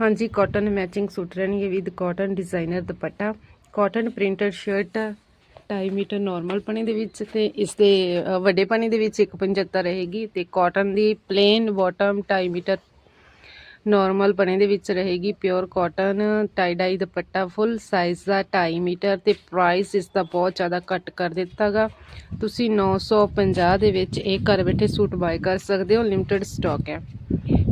ਹਾਂਜੀ cotton matching suit ਰਹਿਣਗੇ with cotton designer dupatta. Cotton printed shirt 2.5 metre normal ਪਣੀ ਦੇ ਵਿੱਚ ਤੇ ਇਸ ਦੇ ਵੱਡੇ ਪਣੀ ਦੇ ਵਿੱਚ 175 ਰਹੇਗੀ ਤੇ ਕਾਟਨ ਦੀ ਪਲੇਨ ਬਾਟਮ 2.5 ਮੀਟਰ ਨਾਰਮਲ ਪਣੇ ਦੇ ਵਿੱਚ ਰਹੇਗੀ। Pure cotton tie dye dupatta full size ਦਾ 2.5 ਮੀਟਰ ਤੇ ਪ੍ਰਾਈਸ ਇਸ ਦਾ ਬਹੁਤ ਜ਼ਿਆਦਾ ਘੱਟ ਕਰ ਦਿੱਤਾਗਾ। ਤੁਸੀਂ 950 ਦੇ ਵਿੱਚ ਇਹ ਘਰ ਬੈਠੇ ਸੂਟ ਬਾਏ ਕਰ ਸਕਦੇ ਹੋ। ਲਿਮਟਿਡ ਸਟਾਕ ਹੈ।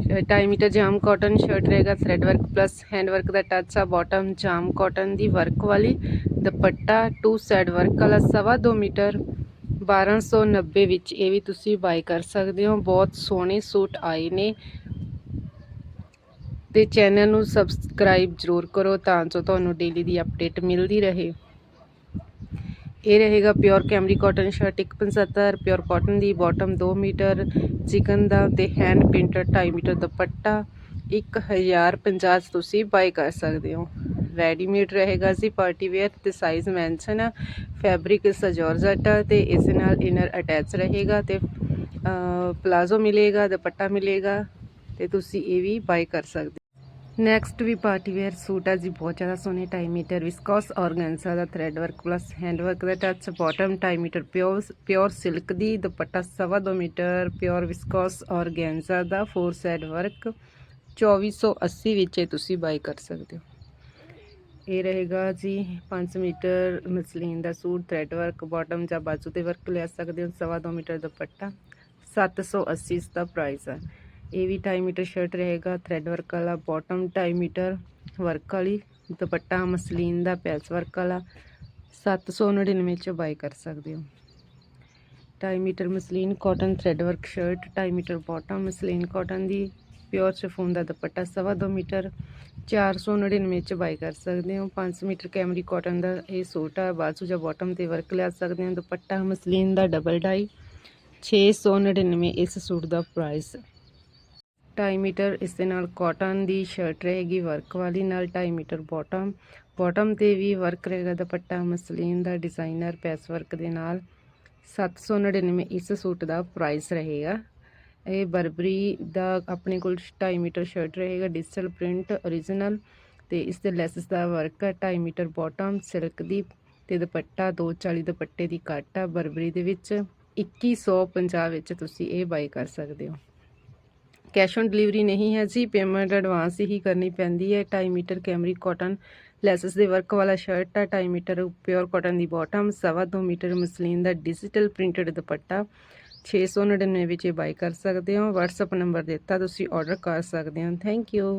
2.5 ਮੀਟਰ ਜਾਮ ਕਾਟਨ ਸ਼ਰਟ ਰਹੇਗਾ thread work plus hand work ਦਾ ਟੱਚ ਆ ਬਾਟਮ ਜਾਮ ਕਾਟਨ ਦੀ ਵਰਕ ਵਾਲੀ, ਦੁਪੱਟਾ ਟੂ ਸਾਈਡ ਵਰਕ ਵਾਲਾ ਸਵਾ 2 ਮੀਟਰ 1290 ਵਿੱਚ ਇਹ ਵੀ ਤੁਸੀਂ ਬਾਈ ਕਰ ਸਕਦੇ ਹੋ, ਬਹੁਤ ਸੋਹਣੇ ਸੂਟ ਆਏ ਨੇ। ਤੇ ਚੈਨਲ ਨੂੰ ਸਬਸਕ੍ਰਾਈਬ ਜ਼ਰੂਰ ਕਰੋ ਤਾਂ ਜੋ ਤੁਹਾਨੂੰ ਡੇਲੀ ਦੀ ਅਪਡੇਟ ਮਿਲਦੀ ਰਹੇ। ਇਹ ਰਹੇਗਾ pure cambric cotton shirt 175 pure cotton ਦੀ ਬਾਟਮ 2 ਮੀਟਰ, ਚਿਕਨ ਦਾ ਤੇ ਹੈਂਡ ਪ੍ਰਿੰਟਡ 2.5 ਮੀਟਰ ਦੁਪੱਟਾ 1050 'ਚ ਤੁਸੀਂ ਬਾਈ ਕਰ ਸਕਦੇ ਹੋ। ਰੈਡੀਮੇਡ ਰਹੇਗਾ ਜੀ ਪਾਰਟੀ ਵੇਅਰ ਤੇ ਸਾਈਜ਼ ਮੈਂਸ਼ਨ ਆ। ਫੈਬਰਿਕ ਸਜੋਰਜਟ ਤੇ ਇਸ ਨਾਲ ਇਨਰ ਅਟੈਚ ਰਹੇਗਾ ਤੇ ਪਲਾਜ਼ੋ ਮਿਲੇਗਾ, ਦੁਪੱਟਾ ਮਿਲੇਗਾ ਤੇ ਤੁਸੀਂ ਇਹ ਵੀ ਬਾਈ ਕਰ ਸਕਦੇ ਨੈਕਸਟ ਵੀ ਪਾਰਟੀ ਵੇਅਰ ਸੂਟ ਆ ਜੀ, ਬਹੁਤ ਜ਼ਿਆਦਾ ਸੋਹਣੇ 2.5 ਮੀਟਰ ਵਿਸਕੋਸ ਔਰਗੈਂਜ਼ਾ ਦਾ thread work plus hand work ਦਾ touch bottom 2.5 metre pure pure silk ਦੀ ਦੁਪੱਟਾ ਸਵਾ 2 ਮੀਟਰ ਪਿਓਰ ਵਿਸਕੋਸ ਔਰਗੈਂਜ਼ਾ ਦਾ ਫੋਰ ਸਾਈਡ ਵਰਕ 2480 ਵਿੱਚ ਤੁਸੀਂ ਬਾਈ ਕਰ ਸਕਦੇ ਹੋ। ਇਹ ਰਹੇਗਾ ਜੀ 5 ਮੀਟਰ ਮਸਲੀਨ ਦਾ ਸੂਟ ਥ੍ਰੈਡ ਵਰਕ ਬਾਟਮ ਜਾਂ ਬਾਜੂ ਤੇ ਵਰਕ ਲੈ ਸਕਦੇ ਹੋ, ਸਵਾ 2 ਮੀਟਰ ਦੁਪੱਟਾ 780 ਇਸ ਦਾ ਪ੍ਰਾਈਸ ਹੈ ਇਹ ਵੀ 2.5 ਮੀਟਰ ਸ਼ਰਟ ਰਹੇਗਾ ਥ੍ਰੈਡ ਵਰਕ ਵਾਲਾ ਬਾਟਮ 2.5 ਮੀਟਰ ਵਰਕ ਵਾਲੀ, ਦੁਪੱਟਾ ਮਸਲੀਨ ਦਾ ਪੈਲਸ ਵਰਕ ਵਾਲਾ 799 ਚ ਬਾਈ ਕਰ ਸਕਦੇ ਹੋ। 2.5 metre muslin cotton thread work shirt 2.5 metre bottom muslin cotton ਦੀ ਪਿਓਰ ਸ਼ਿਫੋਨ ਦਾ ਦੁਪੱਟਾ ਸਵਾ 2 ਮੀਟਰ 499 ਚ ਬਾਈ ਕਰ ਸਕਦੇ ਹੋ। 5 ਮੀਟਰ ਕੈਮਰੀ ਕਾਟਨ ਦਾ ਇਹ ਸੂਟ ਹੈ ਬਾਜੂ ਜਾਂ ਬਾਟਮ ਤੇ ਵਰਕ ਲੈ ਸਕਦੇ ਹੋ। ਦੁਪੱਟਾ ਮਸਲੀਨ ਦਾ ਡਬਲ ਡਾਈ 699 ਇਸ ਸੂਟ ਦਾ ਪ੍ਰਾਈਸ 2.5 ਮੀਟਰ, ਇਸ ਦੇ ਨਾਲ ਕਾਟਨ ਦੀ ਸ਼ਰਟ ਰਹੇਗੀ ਵਰਕ ਵਾਲੀ, ਨਾਲ 2.5 ਮੀਟਰ ਬਾਟਮ। ਬਾਟਮ ਤੇ ਵੀ ਵਰਕ ਰਹੇਗਾ ਦੁਪੱਟਾ, ਮਸਲੀਨ ਦਾ ਡਿਜ਼ਾਈਨਰ ਪੈਸ ਵਰਕ ਦੇ ਨਾਲ। 799 ਇਸ ਸੂਟ ਦਾ ਪ੍ਰਾਈਸ ਰਹੇਗਾ। ਇਹ ਬਰਬਰੀ ਦਾ ਆਪਣੇ ਕੋਲ 2.5 ਮੀਟਰ ਸ਼ਰਟ ਰਹੇਗਾ, ਡਿਜੀਟਲ ਪ੍ਰਿੰਟ origignal ਤੇ ਇਸ ਤੇ ਲੈਸਸ ਦਾ ਵਰਕ ਹੈ 2.5 ਮੀਟਰ ਬਾਟਮ, ਸਿਲਕ ਦੀ ਤੇ ਦੁਪੱਟਾ 240 ਦੁਪੱਟੇ ਦੀ ਕੱਟ ਆ ਬਰਬਰੀ ਦੇ ਵਿੱਚ। 2150 ਵਿੱਚ ਤੁਸੀਂ ਇਹ ਬਾਈ ਕਰ ਸਕਦੇ ਹੋ। ਕੈਸ਼ ਔਨ ਡਿਲੀਵਰੀ ਨਹੀਂ ਹੈ ਜੀ, ਪੇਮੈਂਟ ਐਡਵਾਂਸ ਹੀ ਕਰਨੀ ਪੈਂਦੀ ਹੈ। 2.5 ਮੀਟਰ ਕੈਮਰੀ ਕਾਟਨ ਲੈਸਸ ਦੇ ਵਰਕ ਵਾਲਾ ਸ਼ਰਟ ਆ 2.5 ਮੀਟਰ ਪਿਓਰ ਕਾਟਨ ਦੀ ਬਾਟਮ, ਸਵਾ 2 ਮੀਟਰ ਮਸਲੀਨ ਦਾ ਡਿਜੀਟਲ ਪ੍ਰਿੰਟਡ ਦੁਪੱਟਾ 699 ਵਿੱਚ ਇਹ ਬਾਈ ਕਰ ਸਕਦੇ ਹੋ। WhatsApp ਨੰਬਰ ਦਿੱਤਾ, ਤੁਸੀਂ ਆਰਡਰ ਕਰ ਸਕਦੇ ਹੋ। Thank you